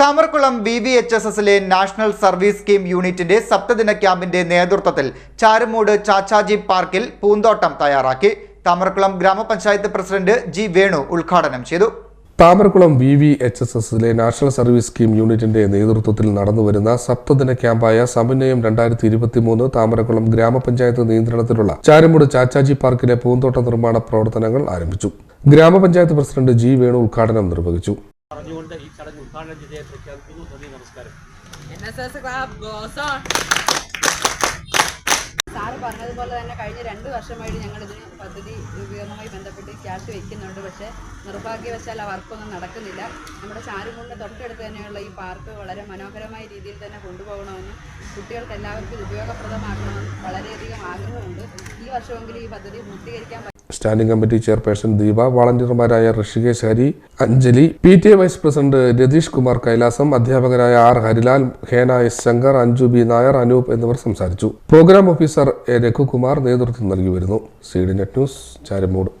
Thamarakulam V V H S എസിലെ national service scheme യൂണിറ്റിന്റെ സപ്തദിന ക്യാമ്പിന്റെ നേതൃത്വത്തിൽ ചാരുമൂട് ചാച്ചാജി പാർക്കിൽ പൂന്തോട്ടം തയ്യാറാക്കി. താമരക്കുളം ഗ്രാമപഞ്ചായത്ത് പ്രസിഡന്റ് ജി വേണു ഉദ്ഘാടനം ചെയ്തു. Thamarakulam V V H S എസിലെ നാഷണൽ സർവീസ് സ്കീം യൂണിറ്റിന്റെ നേതൃത്വത്തിൽ നടന്നുവരുന്ന സപ്തദിന ക്യാമ്പായ സമന്വയം രണ്ടായിരത്തി ഇരുപത്തി മൂന്ന് താമരക്കുളം ഗ്രാമപഞ്ചായത്ത് നിയന്ത്രണത്തിലുള്ള ചാരുമൂട് ചാച്ചാജി പാർക്കിലെ പൂന്തോട്ട നിർമ്മാണ പ്രവർത്തനങ്ങൾ ആരംഭിച്ചു. ഗ്രാമപഞ്ചായത്ത് പ്രസിഡന്റ് ജി വേണു ഉദ്ഘാടനം നിർവഹിച്ചു. നമസ്കാരം. സാറ് പറഞ്ഞതുപോലെ തന്നെ കഴിഞ്ഞ രണ്ട് വർഷമായിട്ട് ഞങ്ങൾ ഇതിന് പദ്ധതി രൂപീകരണവുമായി ബന്ധപ്പെട്ട് ക്യാഷ് വെക്കുന്നുണ്ട്. പക്ഷേ നിർഭാഗ്യവശാൽ ആ വർക്കൊന്നും നടക്കുന്നില്ല. നമ്മുടെ ചാരുമുണ്ടിന് തൊട്ടടുത്ത് തന്നെയുള്ള ഈ പാർക്ക് വളരെ മനോഹരമായ രീതിയിൽ തന്നെ കൊണ്ടുപോകണമെന്നും കുട്ടികൾക്ക് എല്ലാവർക്കും ഉപയോഗപ്രദമാക്കണമെന്നും വളരെയധികം ആഗ്രഹമുണ്ട്. ഈ വർഷമെങ്കിലും ഈ പദ്ധതി പൂർത്തീകരിക്കാൻ standing committee chairperson Deepa വളണ്ടിയർമാരായ Rishikesh Hari Anjali P T A vice president Ratheesh Kumar Kailasam അധ്യാപകരായ R Harilal Hena S Shankar Anju B Nair Anoop എന്നിവർ സംസാരിച്ചു. പ്രോഗ്രാം ഓഫീസർ എ രഘുകുമാർ നേതൃത്വം നൽകി വരുന്നു. C D net news Charummoodu.